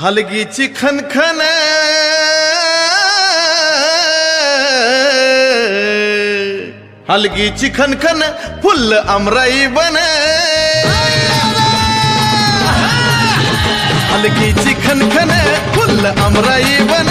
हलगीची खनखन हलगीची खनखन full अमराई बन। हलगीची खनखन full अमराई बन।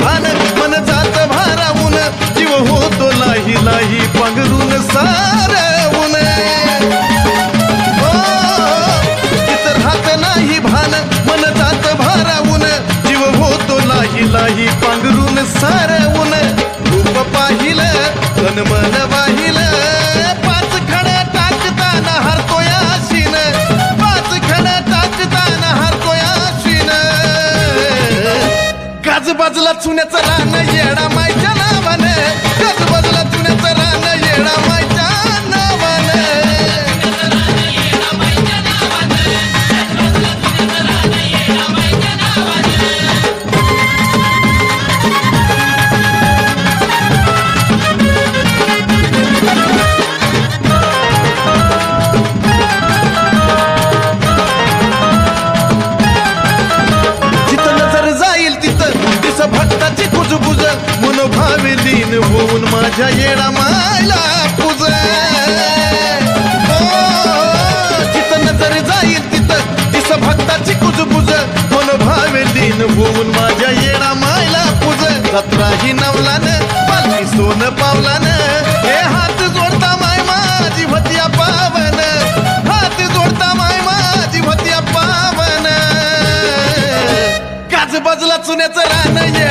भान मन जात भारावून जीव होतो लाही लाही पांघरून सारवून. हो, ओ, तितर हात नाही भान मन जात भारावून जीव होतो लाही लाही पांघरून सारवून. रूप पाहिलं तन मन वाहिलं काज चुन्याचं रान येडा मायच्या नावाने. काज चुन्याचं रान येडा मायच्या माझ्या येणा मायला पूज हो, जिथं नजर जाईल तिथं तिस भक्ताची कुज बुज मन भावे दिन होऊन माझ्या येणा मायला पूज. जत्रा ही नवलानं पालखी सोन पावलानं. हे हात जोडता माय माझी भतिया पावन. हात जोडता माय माझी भतिया पावन. काच बाजला चुन्याचं रान ये.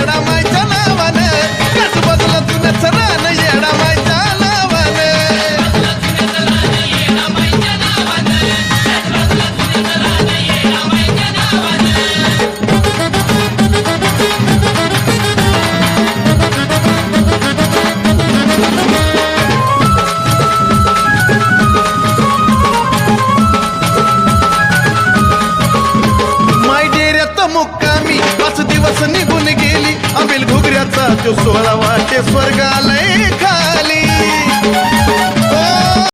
दिवस निघून गेली. अबिल घुगऱ्याचा जो सोहळा वाटे स्वर्गालय.